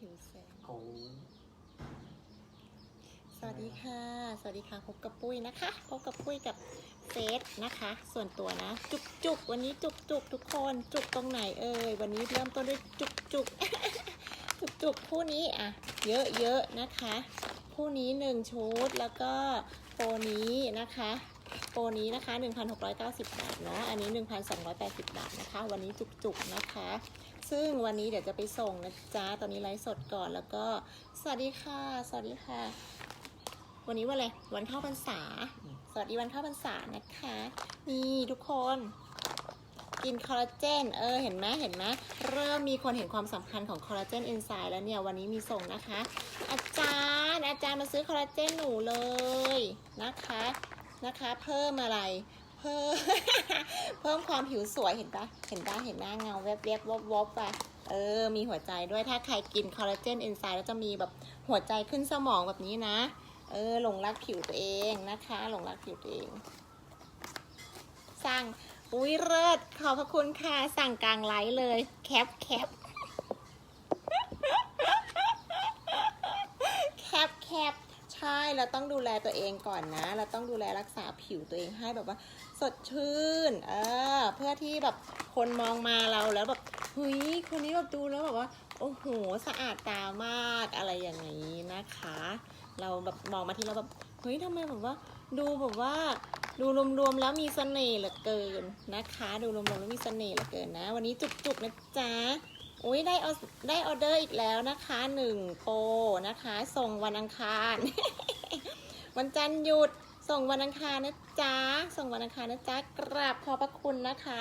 หิวแสงของสวัสดีค่ะ สวัสดีค่ะ พบกับปุ้ยนะคะ พบกับปุ้ยกับเฟสนะคะ ส่วนตัวนะ จุกจุกวันนี้จุกจุกทุกคน จุกตรงไหนเอ่ย วันนี้เริ่มต้นด้วยจุกจุกจุกจุกคู่นี้อะ เยอะเยอะนะคะ คู่นี้หนึ่งชุด แล้วก็โปรนี้นะคะ โปรนี้นะคะ 1,690 บาทเนาะ อันนี้ 1,280 บาทนะคะ วันนี้จุกๆนะคะ ซึ่งวันนี้เดี๋ยวจะไปส่งนะจ๊ะ ตอนนี้ไลฟ์สดก่อนแล้วก็ สวัสดีค่ะ สวัสดีค่ะ วันนี้วันอะไร วันเข้าพรรษา สวัสดีวันเข้าพรรษานะคะ นี่ทุกคน กินคอลลาเจน เออ เห็นไหมเห็นไหมเริ่มมีคนเห็นความสำคัญของคอลลาเจนเอนไซม์แล้วเนี่ย วันนี้มีส่งนะคะ อาจารย์ อาจารย์มาซื้อคอลลาเจนหนูเลยนะคะ นะคะ เพิ่มอะไร พิ่มเพิ่มความผิวสวยเห็นปะเห็นปะเห็นหน้าเงาแวบๆวบวบๆปะเออ มีหัวใจด้วยถ้าใครกินคอลลาเจนเอนไซม์แล้วจะมีแบบหัวใจขึ้นสมองแบบนี้นะ เออหลงรักผิวตัวเองนะคะหลงรักผิวตัวเองสั่งอุ้ยเลิศขอบพระคุณค่ะสั่งกลางไลฟ์เลย แคปแคปแคปแคปใช่เราต้องดูแลตัวเองก่อนนะ เราต้องดูแลรักษาผิวตัวเองให้แบบว่า สดชื่น เออ เพื่อที่แบบคนมองมาเราแล้วแบบเฮ้ยคนนี้แบบดูแล้วแบบว่าโอ้โหสะอาดตามากอะไรอย่างนี้นะคะ เราแบบมองมาที่เราแบบเฮ้ยทำไมแบบว่า ดูแบบว่า ดูรวมๆแล้วมีเสน่ห์เหลือเกินนะคะ ดูรวมๆแล้วมีเสน่ห์เหลือเกินนะ วันนี้จุกๆนะจ๊ะอุ้ยได้ออได้ออเดอร์อีกแล้วนะคะหนึ่งโปนะคะ ส่งวันอังคาร วันจันทร์หยุด ส่งวันอังคารนะจ๊ะ ส่งวันอังคารนะจ๊ะ กราบขอบพระคุณนะคะ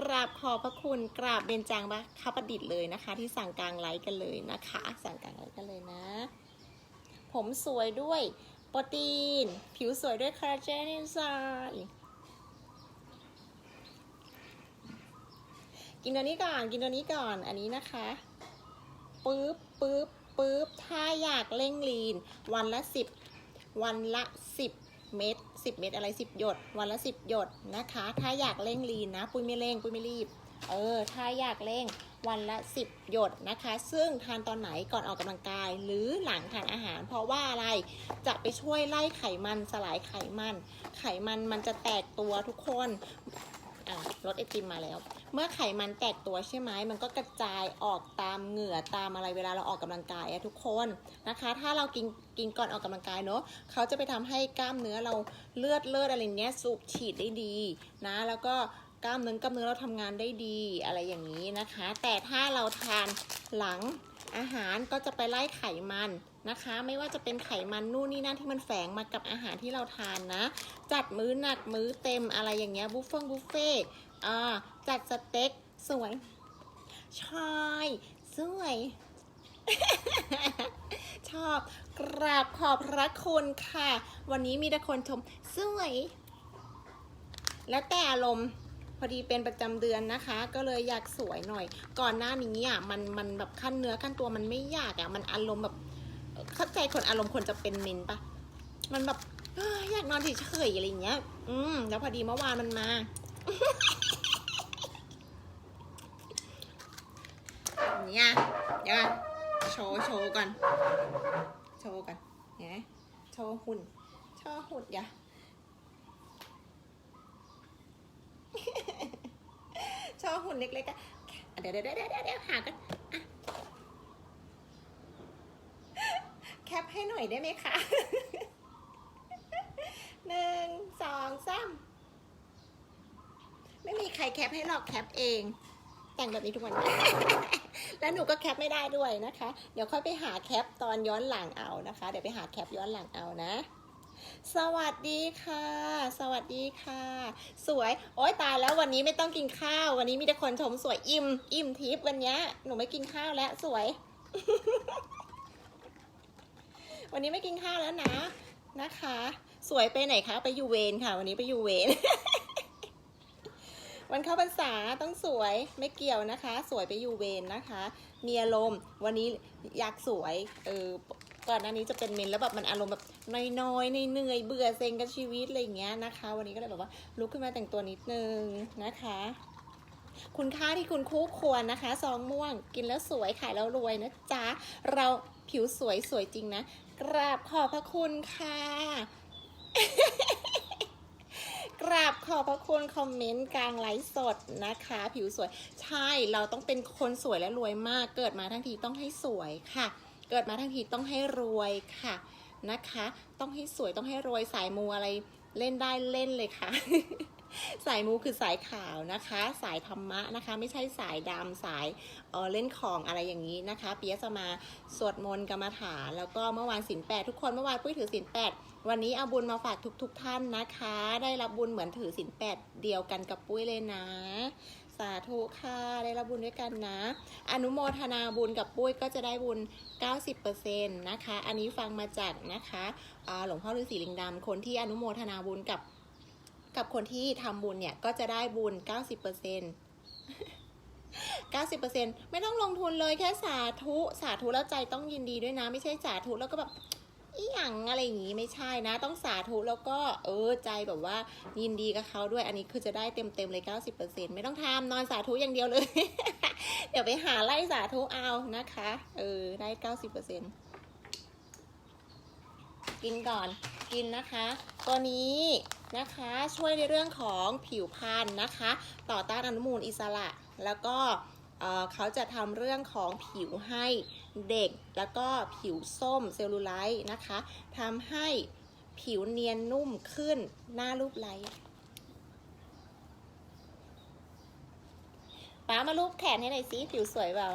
กราบขอบพระคุณ กราบเบญจางบะคประดิษฐ์เลยนะคะ ที่สั่งกลางไลฟ์กันเลยนะคะ สั่งกลางไลฟ์กันเลยนะ ผมสวยด้วยโปรตีน ผิวสวยด้วยคอลลาเจนเอนไซม์กินตัวนี้ก่อน กินตัวนี้ก่อน อันนี้นะคะ ปึ๊บ ปึ๊บ ปึ๊บ ถ้าอยากเร่งลีน วันละสิบ วันละสิบ เม็ดสิบเม็ดอะไรสิบหยด วันละสิบหยดนะคะ ถ้าอยากเร่งลีนนะ ปุ้ยไม่เร่ง ปุ้ยไม่รีบ เออ ถ้าอยากเร่งวันละ 10 หยดนะคะ ซึ่งทานตอนไหนก่อนออกกำลังกาย หรือหลังทานอาหาร เพราะว่าอะไร จะไปช่วยไล่ไขมันสลายไขมัน ไขมันมันจะแตกตัวทุกคน อ่ารถไอติมมาแล้ว เมื่อไขมันแตกตัวใช่ไหม มันก็กระจายออกตามเหงื่อตามอะไรเวลาเราออกกำลังกายอะทุกคนนะคะ ถ้าเรากินกินก่อนออกกำลังกายเนอะเขาจะไปทำให้กล้ามเนื้อเราเลือดเลือดอะไรเนี้ยสูบฉีดได้ดีนะ แล้วก็กล้ามเนื้อกล้ามเนื้อเราทำงานได้ดีอะไรอย่างนี้นะคะ แต่ถ้าเราทานหลังอาหารก็จะไปไล่ไขมันนะคะ ไม่ว่าจะเป็นไขมันนู่นนี่นั่นที่มันแฝงมากับอาหารที่เราทานนะ จัดมื้อหนักมื้อเต็มอะไรอย่างเงี้ยบุฟเฟ่บุฟเฟ่ต์ อ่าจัดสเต็กสวยใช่สวย ชอบกราบขอบพระคุณค่ะ วันนี้มีแต่คนชมสวย แล้วแต่อารมณ์พอดีเป็นประจำเดือนนะคะ ก็เลยอยากสวยหน่อย ก่อนหน้านี้อะมันมันแบบขั้นเนื้อขั้นตัวมันไม่อยากอะมันอารมณ์แบบเข้าใจคนอารมณ์คนจะเป็นเมนปะมันแบบอยอยากนอนเฉยๆอะไรอย่างเงี้ย อืม แล้วพอดีเมื่อวานมันมา เนี่ยเดี๋ยวก่อนโชว์โชว์ก่อน โชว์ก่อนเห็นไหมโชว์หุ่น โชว์หุ่นอย่าโชว์หุ่นเล็กๆอะเดี๋ยวเดี๋ยวเดี๋ยวเดี๋ยวเดี๋ยวหากันแคปให้หน่อยได้ไหมคะหนึ่งสองสาม ไม่มีใครแคปให้หรอกแคปเอง แต่งแบบนี้ทุกวัน แล้วหนูก็แคปไม่ได้ด้วยนะคะ เดี๋ยวค่อยไปหาแคปตอนย้อนหลังเอานะคะ เดี๋ยวไปหาแคปย้อนหลังเอานะ สวัสดีค่ะ สวัสดีค่ะ สวยโอ๊ยตายแล้ววันนี้ไม่ต้องกินข้าว วันนี้มีแต่คนชมสวยอิ่มอิ่มทิพย์วันเนี้ยหนูไม่กินข้าวแล้วสวย วันนี้ไม่กินข้าวแล้วนะนะคะ สวยไปไหนคะ ไปยูเวรค่ะ วันนี้ไปยูเวร วันเข้าพรรษาต้องสวยไม่เกี่ยวนะคะ สวยไปอยู่เวรนะคะ มีอารมณ์วันนี้อยากสวยเออก่อนหน้านี้จะเป็นเมนแล้วแบบมันอารมณ์แบบน้อยๆเหนื่อยเบื่อเซ็งกับชีวิตอะไรอย่างเงี้ยนะคะ วันนี้ก็เลยแบบว่าลุกขึ้นมาแต่งตัวนิดนึงนะคะ คุณค่าที่คุณคู่ควรนะคะซองม่วงกินแล้วสวยขายแล้วรวยนะจ๊ะเราผิวสวยสวยจริงนะกราบขอบพระคุณค่ะ กราบขอบพระคุณคอมเมนต์กลางไลฟ์สดนะคะ ผิวสวยใช่เราต้องเป็นคนสวยและรวยมาก เกิดมาทั้งทีต้องให้สวยค่ะ เกิดมาทั้งทีต้องให้รวยค่ะนะคะ ต้องให้สวยต้องให้รวยสายมูอะไรเล่นได้เล่นเลยค่ะ สายมูคือสายขาวนะคะ สายธรรมะนะคะ ไม่ใช่สายดำสายเออเล่นของอะไรอย่างนี้นะคะเปียจะมาสวดมนต์กรรมฐานแล้วก็เมื่อวานศีลแปดทุกคนเมื่อวานปุ้ยถือศีลแปด วันนี้เอาบุญมาฝากทุกๆทท่านนะคะ ได้รับบุญเหมือนถือศีลแปดเดียวกันกับปุ้ยเลยนะ สาธุค่ะ ได้รับบุญด้วยกันนะ อนุโมทนาบุญกับปุ้ยก็จะได้บุญ 90%นะคะ อันนี้ฟังมาจากนะคะหลวงพ่อฤาษีลิงดำคนที่อนุโมทนาบุญกับกับคนที่ทำบุญเนี่ยก็จะได้บุญ 90% 90%ไม่ต้องลงทุนเลยแค่สาธุ สาธุแล้วใจต้องยินดีด้วยนะ ไม่ใช่สาธุแล้วก็แบบ อีหยังอะไรอย่างงี้ไม่ใช่นะ ต้องสาธุแล้วก็เออใจแบบว่ายินดีกับเขาด้วยอันนี้คือจะได้เต็มๆเลย 90%ไม่ต้องทำนอนสาธุอย่างเดียวเลย เดี๋ยวไปหาไล่สาธุเอานะคะ เออได้ 90%กินก่อนกินนะคะ ตัวนี้นะคะช่วยในเรื่องของผิวพรรณนะคะ ต่อต้านอนุมูลอิสระ แล้วก็เออเขาจะทำเรื่องของผิวให้ เด็กแล้วก็ผิวส้มเซลลูไลท์นะคะทำให้ผิวเนียนนุ่มขึ้นหน้ารูปไลท์ป้ามารูปแขนให้หน่อยสิผิวสวยเปล่า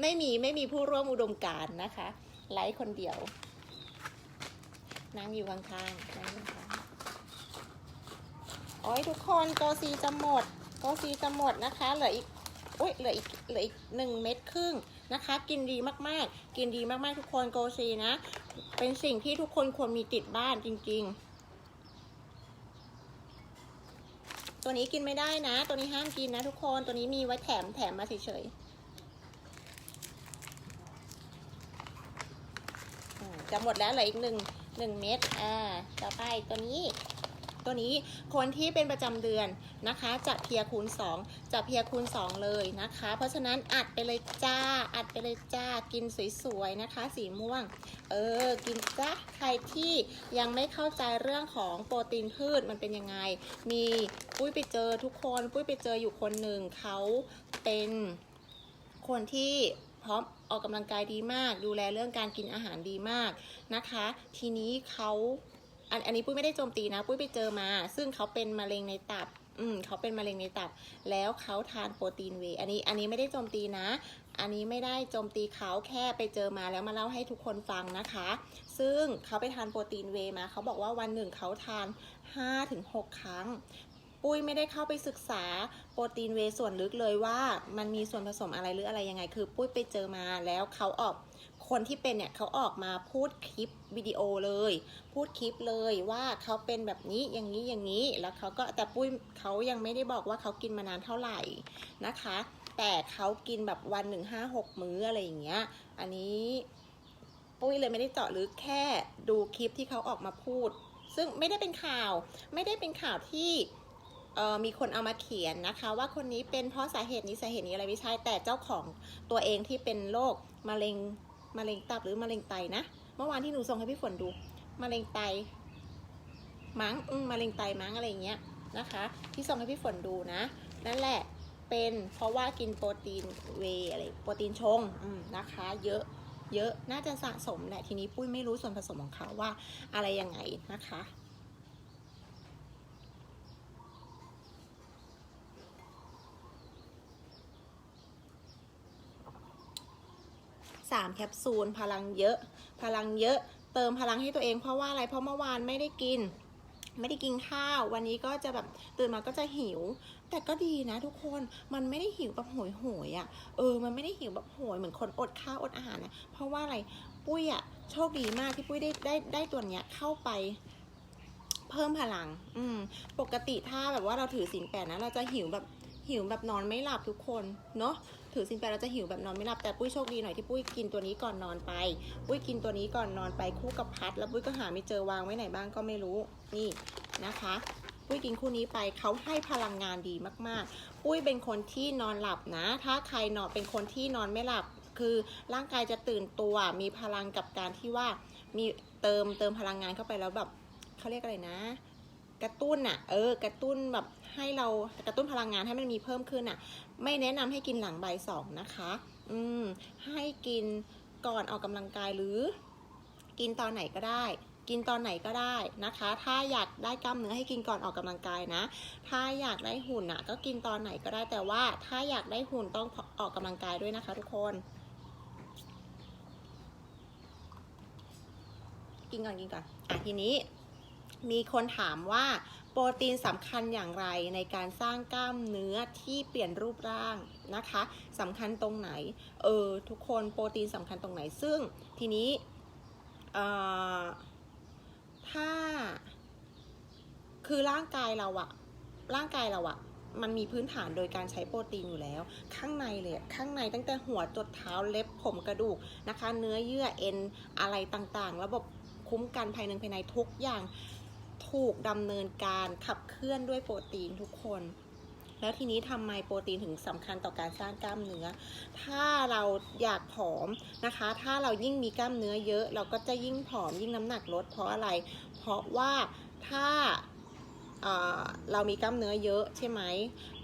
ไม่มีไม่มีผู้ร่วมอุดมการนะคะ ไลฟ์คนเดียว นั่งอยู่ข้างๆนั่งอยู่ข้างโอ้ยทุกคนโกซีจะหมดโกซีจะหมดนะคะ เหลืออีก อุ้ยเหลืออีกเหลืออีกหนึ่งเม็ดครึ่งนะคะ กินดีมากๆ กินดีมากๆทุกคนโกซีนะ เป็นสิ่งที่ทุกคนควรมีติดบ้านจริง ๆตัวนี้กินไม่ได้นะ ตัวนี้ห้ามกินนะทุกคน ตัวนี้มีไว้แถมแถมมาเฉยๆ จะหมดแล้วเหลืออีกหนึ่งหนึ่งเม็ด อ่า ต่อไปตัวนี้ ตัวนี้คนที่เป็นประจำเดือน นะคะ จะเพียคูณ 2 จะเพียคูณ 2 เลยนะคะ เพราะฉะนั้นอัดไปเลยจ้า อัดไปเลยจ้า กินสวยๆนะคะ สีม่วง เออ กินจ้าใครที่ยังไม่เข้าใจเรื่องของโปรตีนพืชมันเป็นยังไง มีปุ้ยไปเจอทุกคน ปุ้ยไปเจออยู่คนหนึ่งเขาเป็นคนที่พร้อมออกกำลังกายดีมาก ดูแลเรื่องการกินอาหารดีมากนะคะ ทีนี้เขาอันอันนี้ปุ้ยไม่ได้โจมตีนะ ปุ้ยไปเจอมา ซึ่งเขาเป็นมะเร็งในตับ อืมเขาเป็นมะเร็งในตับ แล้วเขาทานโปรตีนเวอันนี้อันนี้ไม่ได้โจมตีนะ อันนี้ไม่ได้โจมตีเขาแค่ไปเจอมาแล้วมาเล่าให้ทุกคนฟังนะคะ ซึ่งเขาไปทานโปรตีนเวมาเขาบอกว่าวันหนึ่งเขาทาน 5-6 ครั้งปุ้ยไม่ได้เข้าไปศึกษาโปรตีนเวส่วนลึกเลยว่ามันมีส่วนผสมอะไรหรืออะไรยังไง คือ ปุ้ยไปเจอมาแล้วเขาออก คนที่เป็นเนี่ยเขาออกมาพูดคลิปวิดีโอเลย พูดคลิปเลยว่าเขาเป็นแบบนี้อย่างนี้อย่างนี้ แล้วเขาก็แต่ปุ้ยเขายังไม่ได้บอกว่าเขากินมานานเท่าไหร่นะคะ แต่เขากินแบบวันหนึ่งห้าหกมื้ออะไรอย่างเงี้ย อันนี้ปุ้ยเลยไม่ได้เจาะลึกแค่ดูคลิปที่เขาออกมาพูด ซึ่งไม่ได้เป็นข่าว ไม่ได้เป็นข่าวที่มีคนเอามาเขียนนะคะว่าคนนี้เป็นเพราะสาเหตุนี้สาเหตุนี้อะไรไม่ใช่แต่เจ้าของตัวเองที่เป็นโรคมะเร็ง มะเร็งตับหรือมะเร็งไตนะ เมื่อวานที่หนูส่งให้พี่ฝนดูมะเร็งไตมั้งอืมมะเร็งไตมั้งอะไรอย่างเงี้ยนะคะ ที่ส่งให้พี่ฝนดูนะ นั่นแหละเป็นเพราะว่ากินโปรตีนเวอะไรโปรตีนชงอืมนะคะ เยอะเยอะน่าจะสะสมแหละทีนี้ปุ้ยไม่รู้ส่วนผสมของเขาว่าอะไรยังไงนะคะ สามแคปซูล พลังเยอะ พลังเยอะ เติมพลังให้ตัวเองเพราะว่าอะไร เพราะเมื่อวานไม่ได้กิน ไม่ได้กินข้าว วันนี้ก็จะแบบตื่นมาก็จะหิว แต่ก็ดีนะทุกคน มันไม่ได้หิวแบบโหยโหยๆอะ่ะ เออ มันไม่ได้หิวแบบโหยเหมือนคนอดข้าวอดอาหารนะเพราะว่าอะไร ปุ้ยอะ่ะโชคดีมากที่ปุ้ยได้ได้ได้ตัวเนี้ยเข้าไปเพิ่มพลัง อืม ปกติถ้าแบบว่าเราถือสินแปดนะ เราจะหิวแบบ หิวแบบนอนไม่หลับทุกคนเนาะถือสินแปเราจะหิวแบบนอนไม่หลับแต่ปุ้ยโชคดีหน่อยที่ปุ้ยกินตัวนี้ก่อนนอนไป ปุ้ยกินตัวนี้ก่อนนอนไปคู่กับพัด แล้วปุ้ยก็หาไม่เจอวางไว้ไหนบ้างก็ไม่รู้นี่นะคะปุ้ยกินคู่นี้ไปเขาให้พลังงานดีมากๆ ปุ้ยเป็นคนที่นอนหลับนะ ถ้าใครนอนเป็นคนที่นอนไม่หลับ คือร่างกายจะตื่นตัวมีพลังกับการที่ว่ามีเติมเติมพลังงานเข้าไปแล้วแบบเขาเรียกอะไรนะ กระตุ้นอะเออ กระตุ้นแบบ ให้เรากระตุ้นพลังงานให้มันมีเพิ่มขึ้นอะไม่แนะนำให้กินหลังบ่ายสองนะคะ อืมให้กินก่อนออกกำลังกายหรือ กินตอนไหนก็ได้ กินตอนไหนก็ได้นะคะ ถ้าอยากได้กล้ามเนื้อให้กินก่อนออกกำลังกายนะ ถ้าอยากได้หุ่นอะ ก็กินตอนไหนก็ได้แต่ว่า ถ้าอยากได้หุ่นต้องออกกำลังกายด้วยนะคะทุกคนกินก่อนกินก่อนอะทีนี้ มีคนถามว่า ปรตีนสำคัญอย่างไรในการสร้างกล้ามเนื้อที่เปลี่ยนรูปร่างนะคะสำคัญตรงไหน เออ ทุกคนโปรตีนสำคัญตรงไหน ซึ่งทีนี้เอ่อถ้า คือร่างกายเราอะร่างกายเราอะมันมีพื้นฐานโดยการใช้โปรตีนอยู่แล้ว ข้างในเลยข้างในตั้งแต่หัวจดเท้าเล็บผมกระดูกนะคะ เนื้อเยื่อเอ็นอะไรต่างๆ ระบบคุ้มกันภายในภายในทุกอย่าง ถูกดำเนินการขับเคลื่อนด้วยโปรตีนทุกคน แล้วทีนี้ทำไมโปรตีนถึงสำคัญต่อการสร้างกล้ามเนื้อ ถ้าเราอยากผอมนะคะ ถ้าเรายิ่งมีกล้ามเนื้อเยอะ เราก็จะยิ่งผอมยิ่งน้ำหนักลดเพราะอะไร เพราะว่าถ้าเอ่อเรามีกล้ามเนื้อเยอะใช่ไหม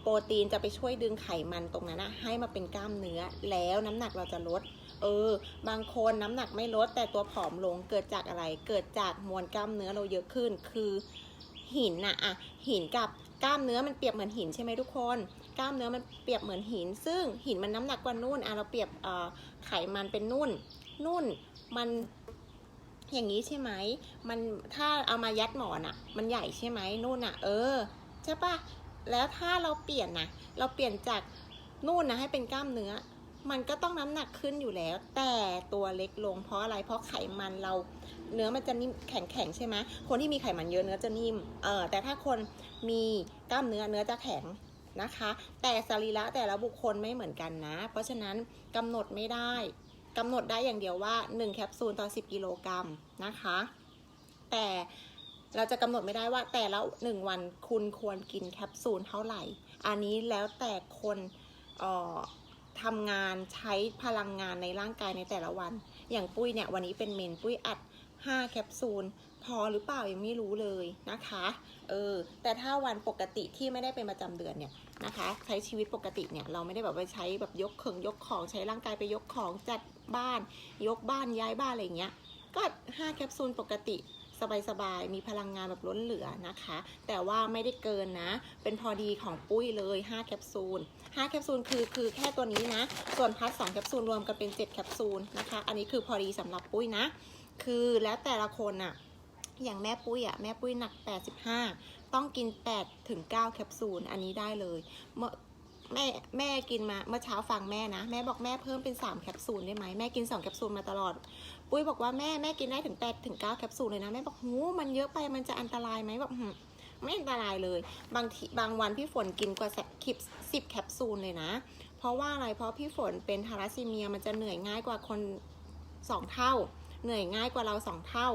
โปรตีนจะไปช่วยดึงไขมันตรงนั้นนะให้มาเป็นกล้ามเนื้อ แล้วน้ำหนักเราจะลด เออ บางคนน้ำหนักไม่ลด แต่ตัวผอมลงเกิดจากอะไร เกิดจากมวลกล้ามเนื้อเราเยอะขึ้น คือหินน่ะอะหินกับกล้ามเนื้อมันเปรียบเหมือนหินใช่ไหมทุกคน กล้ามเนื้อมันเปรียบเหมือนหิน ซึ่งหินมันน้ำหนักกว่านุ่นอะเราเปรียบไขมันเป็นนุ่น นุ่นมันอย่างนี้ใช่ไหม มันถ้าเอามายัดหมอนอะมันใหญ่ใช่ไหมนุ่นอะเออ ใช่ปะ แล้วถ้าเราเปลี่ยนนะเราเปลี่ยนจากนุ่นนะให้เป็นกล้ามเนื้อ มันก็ต้องน้ำหนักขึ้นอยู่แล้ว แต่ตัวเล็กลงเพราะอะไรเพราะไขมันเราเนื้อมันจะนิ่มแข็งแข็งใช่ไหมคนที่มีไขมันเยอะเนื้อจะนิ่มเออแต่ถ้าคนมีกล้ามเนื้อเนื้อจะแข็งนะคะ แต่สรีระแต่ละบุคคลไม่เหมือนกันนะ เพราะฉะนั้นกำหนดไม่ได้กำหนดได้อย่างเดียวว่า 1 แคปซูลต่อ 10 กิโลกรัมนะคะ แต่ เราจะกำหนดไม่ได้ว่าแต่ละหนึ่งวันคุณควรกินแคปซูลเท่าไหร่ อันนี้แล้วแต่คนออทำงานใช้พลังงานในร่างกายในแต่ละวัน อย่างปุ้ยเนี่ยวันนี้เป็นเมนปุ้ยอัด 5 แคปซูล พอหรือเปล่ายังไม่รู้เลยนะคะเออแต่ถ้าวันปกติที่ไม่ได้เป็นประจำเดือนเนี่ยนะคะ ใช้ชีวิตปกติเนี่ยเราไม่ได้แบบไปใช้แบบยกเขิงยกของใช้ร่างกายไปยกของจัดบ้าน ยกบ้านย้ายบ้านอะไรเงี้ยก็ 5 แคปซูลปกติ สบายๆ มีพลังงานแบบล้นเหลือนะคะ แต่ว่าไม่ได้เกินนะ เป็นพอดีของปุ้ยเลย 5 แคปซูล 5 แคปซูลคือคือแค่ตัวนี้นะ ส่วนพัด2แคปซูลรวมกันเป็น 7 แคปซูลนะคะ อันนี้คือพอดีสำหรับปุ้ยนะ คือแล้วแต่ละคนอะอย่างแม่ปุ้ยอะแม่ปุ้ยหนัก 85 ต้องกิน 8 ถึง 9 แคปซูล อันนี้ได้เลยเมื่อ แม่แม่กินมาเมื่อเช้าฟังแม่นะ แม่บอกแม่เพิ่มเป็น 3 แคปซูลได้ไหมแม่กิน 2 แคปซูลมาตลอด ปุ้ยบอกว่าแม่แม่กินได้ถึง8ถึง9แคปซูลเลยนะ แม่บอกหูมันเยอะไปมันจะอันตรายไหมบอกหไม่อันตรายเลย บางทีบางวันพี่ฝนกินกว่าคลิปสิบแคปซูลเลยนะ เพราะว่าอะไรเพราะพี่ฝนเป็นทาราซีเมียมันจะเหนื่อยง่ายกว่าคนสองเท่า เหนื่อยง่ายกว่าเราสองเท่า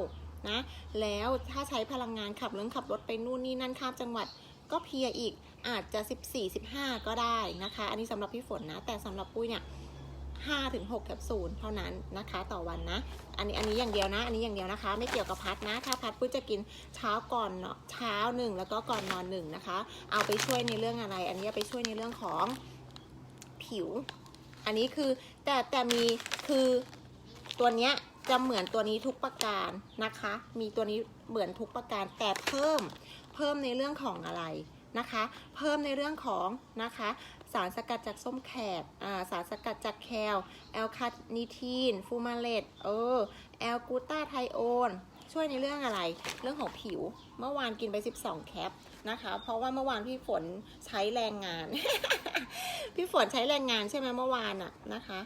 นะ แล้วถ้าใช้พลังงานขับเรถขับรถไปนู่นนี่นั่นข้ามจังหวัดก็เพียอีก อาจจะ 14 15 ก็ได้นะคะ อันนี้สำหรับพี่ฝนนะ แต่สำหรับปุ้ยเนี่ย5ถึง6แคปซูลเท่านั้นนะคะ ต่อวันนะ อันนี้อันนี้อย่างเดียวนะ อันนี้อย่างเดียวนะคะ ไม่เกี่ยวกับพัดนะ ถ้าพัดปุ้ยจะกินเช้าก่อนเนาะเช้าหนึ่งแล้วก็ก่อนนอนหนึ่งนะคะ เอาไปช่วยในเรื่องอะไร อันนี้ไปช่วยในเรื่องของผิว อันนี้คือแต่แต่มีคือตัวเนี้ยจะเหมือนตัวนี้ทุกประการนะคะ มีตัวนี้เหมือนทุกประการแต่เพิ่มเพิ่มในเรื่องของอะไร นะคะ เพิ่มในเรื่องของนะคะ สารสกัดจากส้มแขกอ่าสารสกัดจากแคลแอลคาเนิทีน ฟูมาเลตเออแอลกูตาไทโอนช่วยในเรื่องอะไร เรื่องของผิว เมื่อวานกินไป 12 แคปนะคะ เพราะว่าเมื่อวานพี่ฝนใช้แรงงาน พี่ฝนใช้แรงงานใช่ไหมเมื่อวานอะนะคะ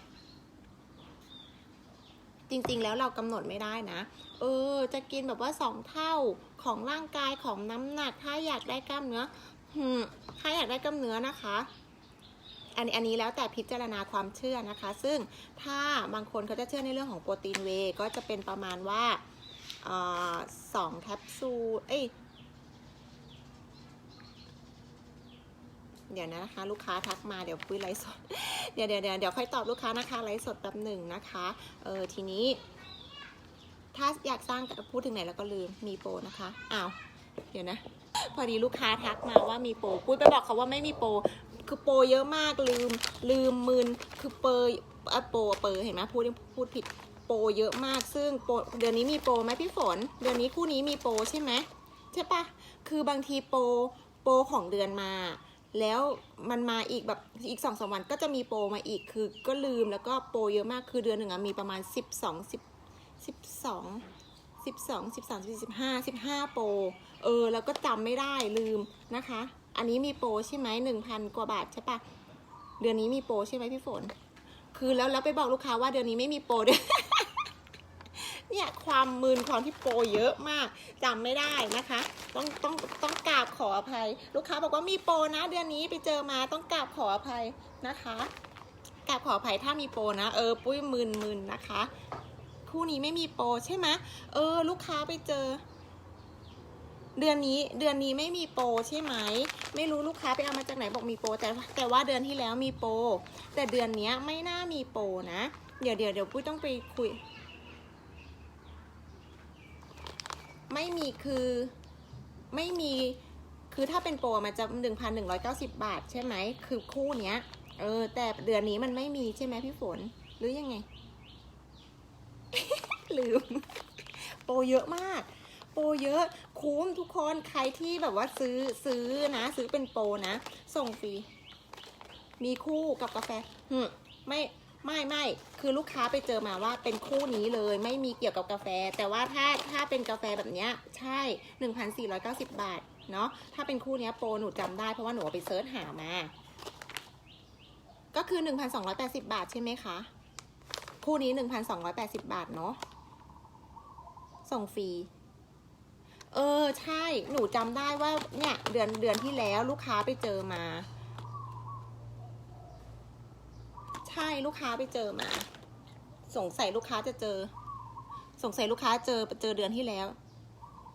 จริงๆแล้วเรากำหนดไม่ได้นะ เออ จะกินแบบว่าสองเท่าของร่างกายของน้ำหนัก ถ้าอยากได้กล้ามเนื้อ ถ้าอยากได้กล้ามเนื้อนะคะ อันนี้อันนี้แล้วแต่พิจารณาความเชื่อนะคะ ซึ่งถ้าบางคนเขาจะเชื่อในเรื่องของโปรตีนเวก็จะเป็นประมาณว่าออสองแคปซูล เอ้ย เดี๋ยวนะคะ ลูกค้าทักมาเดี๋ยวปุ้ยไลฟ์สดเดี๋ยวเดี๋ยวเดี๋ยวเดี๋ยวค่อยตอบลูกค้านะคะไลฟ์สดแป๊บหนึ่งนะคะ เออทีนี้ ถ้าอยากสร้างพูดถึงไหนแล้วก็ลืมมีโปรนะคะ อ้าว เดี๋ยวนะ พอดีลูกค้าทักมาว่ามีโปรปุ้ยไปบอกเขาว่าไม่มีโปรคือโปรเยอะมากลืมลืมมืนคือเปอร์อะโปรเปอร์เห็นไหมพูดพูดผิดโปรเยอะมากซึ่งโปรเดือนนี้มีโปรไหมพี่ฝน เดือนนี้คู่นี้มีโปรใช่ไหมใช่ปะคือบางทีโปรโปรของเดือนมา แล้วมันมาอีกแบบอีกสองสามวันก็จะมีโปรมาอีกคือก็ลืมแล้วก็โปรเยอะมากคือเดือนหนึ่งอะมีประมาณสิบสอง สิบสองสิบสองสิบสามสิบห้าสิบห้าโปรเออ แล้วก็จำไม่ได้ลืมนะคะ อันนี้มีโปรใช่ไหมหนึ่งพันกว่าบาทใช่ปะเดือนนี้มีโปรใช่ไหมพี่ฝน คือแล้วแล้วไปบอกลูกค้าว่าเดือนนี้ไม่มีโปรด้วยเนี่ยความมืนความที่โปรเยอะมากจำไม่ได้นะคะ ต้องต้องต้องกราบขออภัย ลูกค้าบอกว่ามีโปรนะ เดือนนี้ไปเจอมาต้องกราบขออภัยนะคะกราบขออภัยถ้ามีโปรนะ เออ ปุ้ยมึนมึนนะคะ คู่นี้ไม่มีโปรใช่ไหมเออ ลูกค้าไปเจอ เดือนนี้เดือนนี้ไม่มีโปรใช่ไหมไม่รู้ลูกค้าไปเอามาจากไหนบอกมีโปรแต่แต่ว่าเดือนที่แล้วมีโปรแต่เดือนนี้ไม่น่ามีโปรนะ เดี๋ยวเดี๋ยวเดี๋ยวปุ้ยต้องไปคุย ไม่มีคือไม่มีคือถ้าเป็นโปรมันจะหนึ่งพันหนึ่งร้อยเก้าสิบาท ใช่ไหมคือคู่เนี้ย เออ แต่เดือนนี้มันไม่มีใช่ไหมพี่ฝน หรือยังไง ลืม โปรเยอะมาก โปรเยอะคุ้มทุกคนใครที่แบบว่าซื้อซื้อนะ ซื้อเป็นโปรนะ ส่งฟรี มีคู่กับกาแฟหึไม่ไม่ไม่คือลูกค้าไปเจอมาว่าเป็นคู่นี้เลย ไม่มีเกี่ยวกับกาแฟ แต่ว่าถ้าถ้าเป็นกาแฟแบบเนี้ยใช่ 1,490 บาทเนาะถ้าเป็นคู่นี้โปรหนูจำได้เพราะว่าหนูไปเซิร์ชหามา ก็คือ 1,280 บาทใช่ไหมคะ คู่นี้ 1,280 บาทเนาะ ส่งฟรี เออ ใช่ หนูจำได้ว่า เนี่ย เดือนเดือนที่แล้วลูกค้าไปเจอมา ใช่ลูกค้าไปเจอมา สงสัยลูกค้าจะเจอ สงสัยลูกค้าเจอเจอเดือนที่แล้ว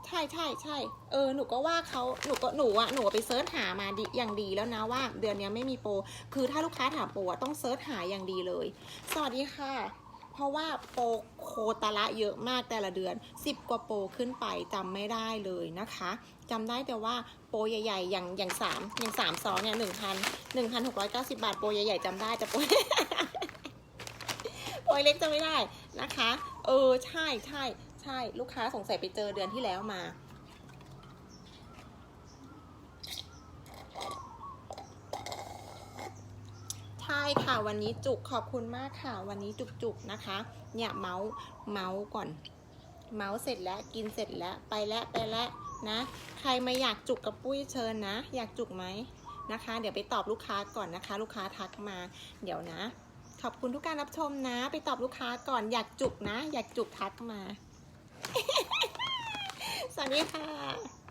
ใช่ใช่ใช่เออหนูก็ว่าเขาหนูก็หนูอะหนูไปเซิร์ชหามาดีอย่างดีแล้วนะว่า เดือนนี้ไม่มีโปรคือถ้าลูกค้าถามโปรต้องเซิร์ชหาอย่างดีเลย สวัสดีค่ะ เพราะว่าโปรโคตระเยอะมากแต่ละเดือน 10 กว่าโปรขึ้นไปจำไม่ได้เลยนะคะจำได้แต่ว่าโปรใหญ่ๆ อย่างอย่างสามอย่างสามซองเนี่ยหนึ่งพันหนึ่งพันหกร้อยเก้าสิบาท โปรใหญ่ๆจำได้แต่โปรโปรเล็กจำไม่ได้นะคะ เออใช่ใช่ใช่ลูกค้าสงสัยไปเจอเดือนที่แล้วมา ค่ะวันนี้จุกขอบคุณมากค่ะ วันนี้จุกๆนะคะ เนี่ยเมาส์เมาส์ก่อน เมาส์เสร็จแล้วกินเสร็จแล้วไปแล้วไปแล้วนะ ใครมาอยากจุกกับปุ้ยเชิญนะ อยากจุกไหมนะคะ เดี๋ยวไปตอบลูกค้าก่อนนะคะ ลูกค้าทักมา เดี๋ยวนะ ขอบคุณทุกการรับชมนะ ไปตอบลูกค้าก่อนอยากจุกนะ อยากจุกทักมา สวัสดีค่ะ